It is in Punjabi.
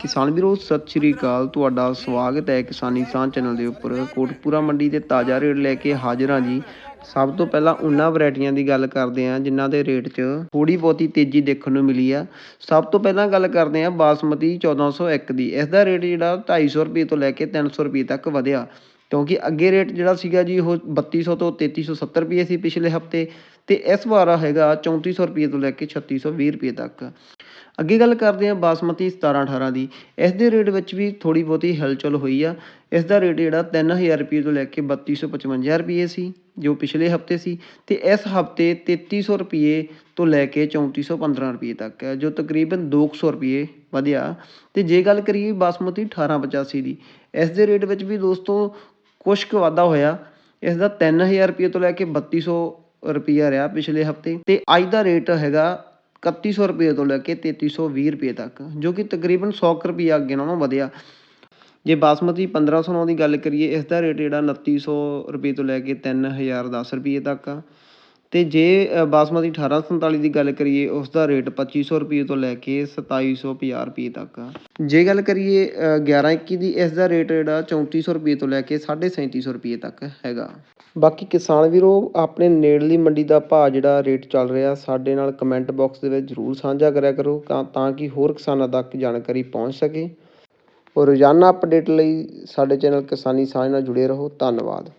ਕਿਸਾਨ ਵੀਰੋ, ਸਤਿ ਸ਼੍ਰੀ ਅਕਾਲ। ਤੁਹਾਡਾ ਸਵਾਗਤ ਹੈ ਕਿਸਾਨੀ ਸਾਂਝ ਚੈਨਲ ਦੇ ਉੱਪਰ। ਕੋਟਪੂਰਾ ਮੰਡੀ ਦੇ ਤਾਜ਼ਾ ਰੇਟ ਲੈ ਕੇ ਹਾਜ਼ਰ ਹਾਂ ਜੀ। ਸਭ ਤੋਂ ਪਹਿਲਾਂ ਉਹਨਾਂ ਵੈਰਾਈਟੀਆਂ ਦੀ ਗੱਲ ਕਰਦੇ ਹਾਂ, ਜਿਨ੍ਹਾਂ ਦੇ ਰੇਟ 'ਚ ਥੋੜੀ ਬਹੁਤੀ ਤੇਜ਼ੀ ਦੇਖਣ ਨੂੰ ਮਿਲੀ ਆ। ਸਭ ਤੋਂ ਪਹਿਲਾਂ ਗੱਲ ਕਰਦੇ ਹਾਂ ਬਾਸਮਤੀ 1401 ਦੀ। ਇਸ ਦਾ ਰੇਟ ਜਿਹੜਾ 250 ਰੁਪਏ ਤੋਂ ਲੈ ਕੇ 300 ਰੁਪਏ ਤੱਕ ਵਧਿਆ। ਕਿਉਂਕਿ ਅੱਗੇ ਰੇਟ ਜਿਹੜਾ ਸੀਗਾ ਜੀ, ਉਹ 3200 ਤੋਂ 3370 ਰੁਪਏ ਸੀ ਪਿਛਲੇ ਹਫ਼ਤੇ। ਤੇ ਇਸ ਵਾਰ ਹੈਗਾ 3400 ਰੁਪਏ ਤੋਂ ਲੈ ਕੇ 3620 ਰੁਪਏ ਤੱਕ। ਅੱਗੇ ਗੱਲ ਕਰਦੇ ਹਾਂ ਬਾਸਮਤੀ 1718 ਦੀ। ਇਸ ਦੇ ਰੇਟ ਵਿੱਚ ਵੀ ਥੋੜੀ ਬਹੁਤੀ ਹਲਚਲ ਹੋਈ ਆ। ਇਸ ਦਾ ਰੇਟ ਜਿਹੜਾ 3000 ਰੁਪਏ ਤੋਂ ਲੈ ਕੇ 3255 ਰੁਪਏ ਸੀ, ਜੋ ਪਿਛਲੇ ਹਫ਼ਤੇ ਸੀ ਤੇ ਇਸ ਹਫ਼ਤੇ 3300 ਰੁਪਏ ਤੋਂ ਲੈ ਕੇ 3415 ਰੁਪਏ ਤੱਕ ਹੈ ਜੋ ਤਕਰੀਬਨ 200 ਰੁਪਏ ਵਧਿਆ। ਤੇ ਜੇ ਗੱਲ ਕਰੀਏ ਬਾਸਮਤੀ 1885 ਦੀ, ਇਸ ਦੇ ਰੇਟ ਵਿੱਚ ਵੀ ਦੋਸਤੋ ਕੁਛ ਕੁ ਵਾਧਾ ਹੋਇਆ। ਇਸ ਦਾ 3000 ਰੁਪਏ ਤੋਂ ਲੈ ਕੇ 3200 ਰੁਪਿਆ ਰਿਹਾ ਪਿਛਲੇ ਹਫ਼ਤੇ ਤੇ ਅੱਜ ਦਾ ਰੇਟ ਹੈਗਾ 3100 ਰੁਪਏ ਤੋਂ ਲੈ ਕੇ 3320 ਰੁਪਏ ਤੱਕ, ਜੋ ਕਿ ਤਕਰੀਬਨ 100 ਕੁ ਰੁਪਏ ਅੱਗੇ ਨਾਲੋਂ ਵਧਿਆ। ਜੇ ਬਾਸਮਤੀ 1509 ਦੀ ਗੱਲ ਕਰੀਏ, ਇਸ ਦਾ ਰੇਟ ਜਿਹੜਾ 2900 ਰੁਪਏ ਤੋਂ ਲੈ ਕੇ 3010 ਰੁਪਏ ਤੱਕ ਆ। ਅਤੇ ਜੇ ਅ, ਬਾਸਮਤੀ 1847 ਦੀ ਗੱਲ ਕਰੀਏ ਉਸ ਦਾ ਰੇਟ ਪੱਚੀ ਸੌ ਰੁਪਈਏ ਤੋਂ ਲੈ ਕੇ ਸਤਾਈ ਸੌ ਪੰਜਾਹ ਰੁਪਈਏ ਤੱਕ ਆ। ਜੇ ਗੱਲ ਕਰੀਏ ਗਿਆਰਾਂ ਇੱਕੀ ਦੀ ਇਸ ਦਾ ਰੇਟ ਜਿਹੜਾ ਚੌਂਤੀ ਸੌ ਰੁਪਈਏ ਤੋਂ ਲੈ ਕੇ ਸਾਢੇ ਸੈਂਤੀ ਸੌ ਰੁਪਈਏ ਤੱਕ ਹੈਗਾ। ਬਾਕੀ ਕਿਸਾਨ ਵੀਰੋ ਆਪਣੇ ਨੇੜਲੀ ਮੰਡੀ ਦਾ ਭਾਅ ਜਿਹੜਾ ਰੇਟ ਚੱਲ ਰਿਹਾ ਸਾਡੇ ਨਾਲ ਕਮੈਂਟ ਬਾਕਸ ਦੇ ਵਿੱਚ ਜ਼ਰੂਰ ਸਾਂਝਾ ਕਰਿਆ ਕਰੋ ਤਾਂ ਕਿ ਹੋਰ ਕਿਸਾਨਾਂ ਤੱਕ ਜਾਣਕਾਰੀ ਪਹੁੰਚ ਸਕੇ। ਔਰ ਰੋਜ਼ਾਨਾ ਅਪਡੇਟ ਲਈ ਸਾਡੇ ਚੈਨਲ ਕਿਸਾਨੀ ਸਾਂਝ ਨਾਲ ਜੁੜੇ ਰਹੋ। ਧੰਨਵਾਦ।